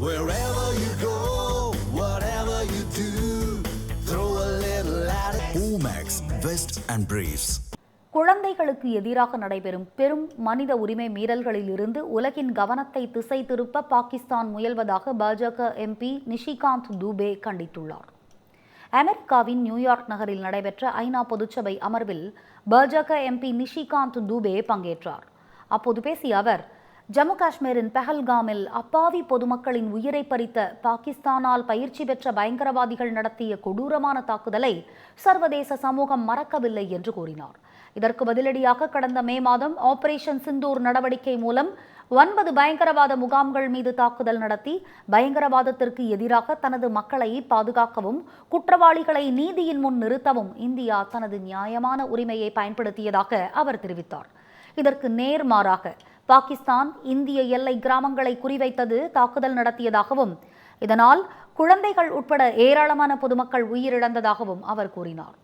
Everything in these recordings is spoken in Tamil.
Wherever you go, whatever you do, throw a little at it. Omax, Vest and Briefs. குழந்தைகளுக்கு எதிராக நடைபெறும் பெரும் மனித உரிமை மீறல்களில் இருந்து உலகின் கவனத்தை திசை திருப்ப பாகிஸ்தான் முயல்வதாக பாஜக எம்பி நிஷிகாந்த் தூபே கண்டித்துள்ளார் அமெரிக்காவின் நியூயார்க் நகரில் நடைபெற்ற ஐநா பொதுச்சபை அமர்வில் பாஜக எம்பி நிஷிகாந்த் தூபே பங்கேற்றார் அப்போது பேசிய அவர் ஜம்மு காஷ்மீரின் பெஹல்காமில் அப்பாவி பொதுமக்களின் உயிரை பறித்த பாகிஸ்தானால் பயிற்சி பெற்ற பயங்கரவாதிகள் நடத்திய கொடூரமான தாக்குதலை சர்வதேச சமூகம் மறக்கவில்லை என்று கூறினார். இதற்கு பதிலடியாக கடந்த மே மாதம் ஆபரேஷன் சிந்தூர் நடவடிக்கை மூலம் ஒன்பது பயங்கரவாத முகாம்கள் மீது தாக்குதல் நடத்தி பயங்கரவாதத்திற்கு எதிராக தனது மக்களை பாதுகாக்கவும் குற்றவாளிகளை நீதியின் முன் நிறுத்தவும் இந்தியா தனது நியாயமான உரிமையை பயன்படுத்தியதாக அவர் தெரிவித்தார். இதற்கு நேர்மாறாக பாகிஸ்தான் இந்திய எல்லை கிராமங்களை குறிவைத்தது தாக்குதல் நடத்தியதாகவும் இதனால் குழந்தைகள் உட்பட ஏராளமான பொதுமக்கள் உயிரிழந்ததாகவும் அவர் கூறினார்.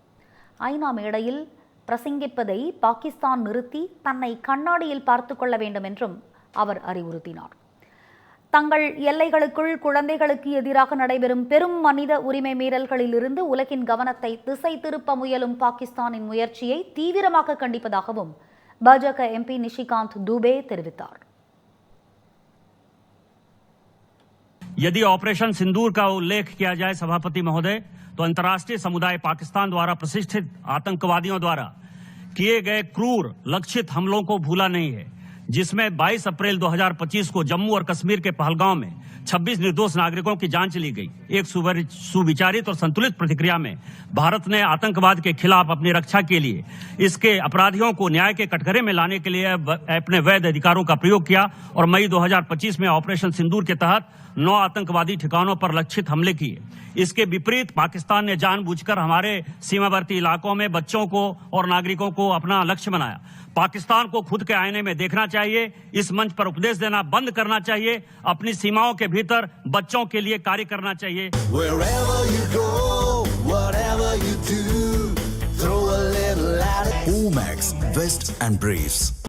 ஐநா மேடையில் பிரசங்கிப்பதை பாகிஸ்தான் நிறுத்தி தன்னை கண்ணாடியில் பார்த்து கொள்ள வேண்டும் என்றும் அவர் அறிவுறுத்தினார். தங்கள் எல்லைகளுக்குள் குழந்தைகளுக்கு எதிராக நடைபெறும் பெரும் மனித உரிமை மீறல்களிலிருந்து உலகின் கவனத்தை திசை திருப்ப முயலும் பாகிஸ்தானின் முயற்சியை தீவிரமாக கண்டிப்பதாகவும் பாஜக எம்பி நிஷிகாந்த் துபே தெரிவித்தார் यदि ऑपरेशन सिंदूर का उल्लेख किया जाए सभापति महोदय तो अंतर्राष्ट्रीय समुदाय पाकिस्तान द्वारा प्रशिक्षित आतंकवादियों द्वारा किए गए क्रूर लक्षित हमलों को भूला नहीं है जिसमें 22 अप्रैल 2025 को जम्मू और कश्मीर के पहलगांव में 26 निर्दोष नागरिकों की जाँच ली गई। एक सुविचारित और संतुलित प्रतिक्रिया में भारत ने आतंकवाद के खिलाफ अपनी रक्षा के लिए इसके अपराधियों को न्याय के कटघरे में लाने के लिए अपने वैध अधिकारों का प्रयोग किया और मई 2025 में ऑपरेशन सिंदूर के तहत नौ आतंकवादी ठिकानों पर लक्षित हमले किए। इसके विपरीत पाकिस्तान ने जानबूझकर हमारे सीमावर्ती इलाकों में बच्चों को और नागरिकों को अपना लक्ष्य बनाया। पाकिस्तान को खुद के आईने में देखना चाहिए इस मंच पर उपदेश देना बंद करना चाहिए अपनी सीमाओं के भीतर बच्चों के लिए कार्य करना चाहिए. Omax, Vest and Briefs.